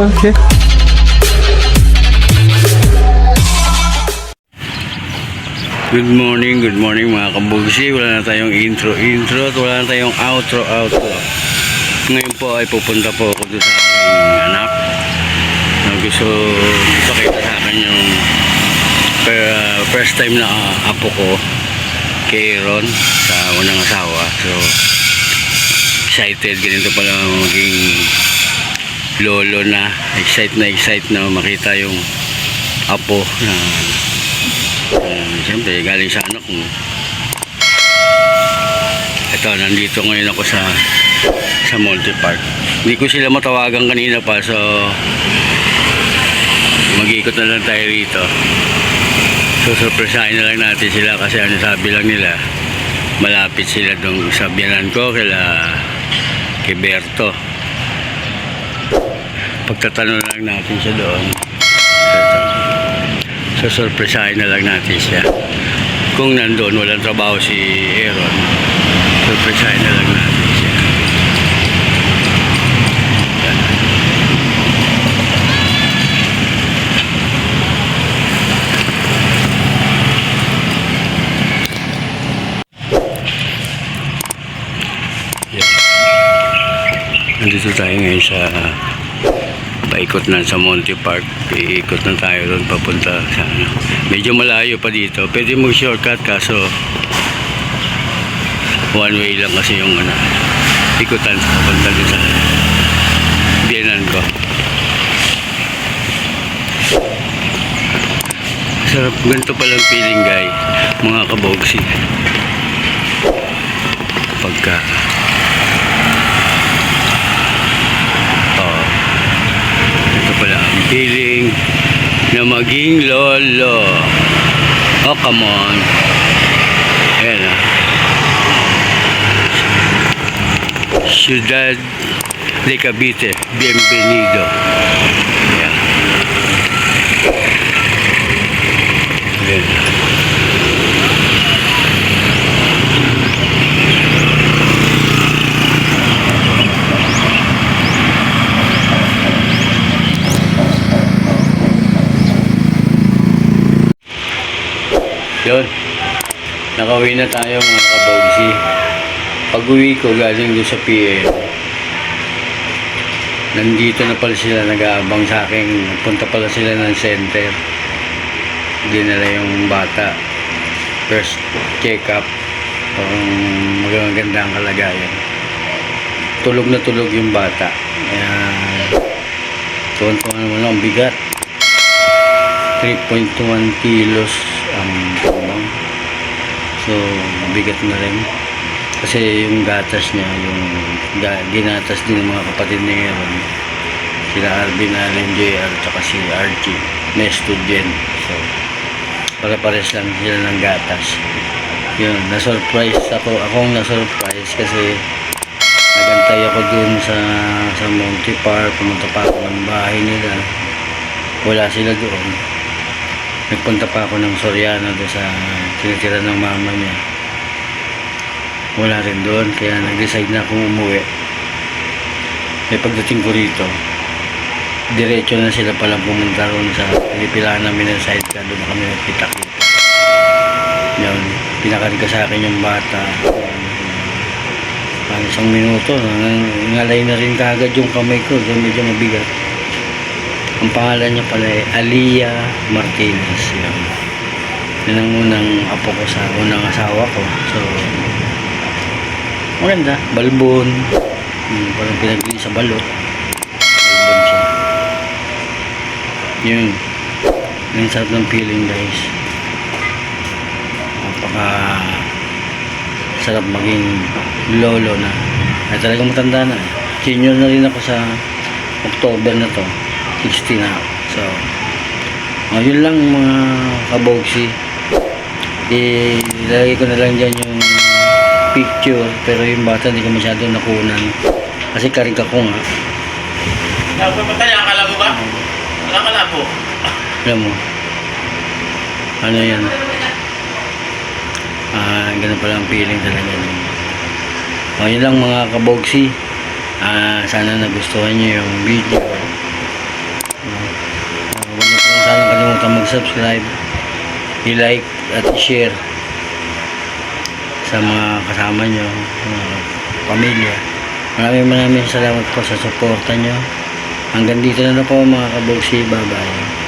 Okay. Good morning, good morning mga kabugsi. Wala na tayong intro, intro wala na tayong outro, outro. Ngayon po ay pupunta po ako sa aking anak. Na gusto ipakita sa akin yung uh, first time na uh, apo ko kay Aaron sa unang asawa. So, excited. Ganito pala maging lolo na. Excited na excited na makita yung apo na Uh, Siyempre, galing sa anak mo. Ito, nandito ngayon ako sa sa Monte Park. Hindi ko sila matawagan kanina pa, so mag-ikot na lang tayo rito. So, surpresahin na lang natin sila kasi ano sabi lang nila, malapit sila dong sa biyanan ko, kila kay Berto. Pagtatanong lang natin siya doon. Ito. So, surpresahin na lang natin siya. Kung nandun, walang trabaho si Aaron, surpresahin na lang natin siya. Yan. Nandito tayo ngayon sa paikot na sa Monte Park. Iikot na tayo doon papunta sa ano. Medyo malayo pa dito. Pwede mo shortcut kaso one way lang kasi yung ano, ikutan papunta doon sa biyanan ko. Sarap ganito palang feeling guys, mga kabogsi. Pagka oh, ito feeling na maging lolo. Oh, come on. Ayan ah. Ciudad de Cavite. Bienvenido. Ayan. Ayan. Yun. Nakauwi na tayo mga kabogsi. Pag uwi ko galing doon sa PM, nandito na pala sila nag-aabang sa akin. Punta pala sila ng center. Dinala yung bata. First check-up. Parang magaganda ang kalagayan. Tulog na tulog yung bata. Kaya, tuwan-tuwan naman ang bigat. 3.1 kilos ang tumbang. So, bigat na rin. Kasi yung gatas niya, yung ginatas din ng mga kapatid ni Aaron. Sila Arvin, Allen, JR, tsaka si Archie, na student. So, para-pares lang sila ng gatas. Yun, na-surprise ako. Akong na-surprise kasi nagantay ako dun sa sa Monte Park. Pumunta pa ako ng bahay nila. Wala sila doon nagpunta pa ako ng Soriano doon sa tinitira ng mama niya. Wala rin doon kaya nag-decide na akong umuwi. May pagdating ko rito diretso na sila palang pumunta ron sa pinipilaan namin ng sidecar doon kami nagkita-kita yun pinakarga sa akin yung bata. Pang isang minuto ngalay na rin kagad yung kamay ko so medyo mabigat ang pangalan niya pala ay Alia Martinez. Yan. Yan ang unang apo ko sa unang asawa ko. So, maganda. Balbon. Hmm, parang pinagli sa balot. Balbon siya. Yun. Yung sarap ng feeling guys. Napaka sarap maging lolo na. Ay talagang matanda na. Senior na rin ako sa October na to. 60 na ako. So, ngayon lang mga kabogsi. Ilagay ko na lang dyan yung picture pero yung bata hindi ko masyado nakunan. Kasi karika ko nga. Nagpapatay, akala mo ba? Akala po. Alam mo. Ano yan? Ah, ganun pala ang feeling talaga. Ngayon lang mga kabogsi. Ah, sana nagustuhan niyo yung video. Sana kalimutan mag-subscribe, i-like at i-share sa mga kasama nyo, mga pamilya. Maraming maraming salamat po sa suporta nyo. Hanggang dito na na po mga kabugsi. Bye-bye.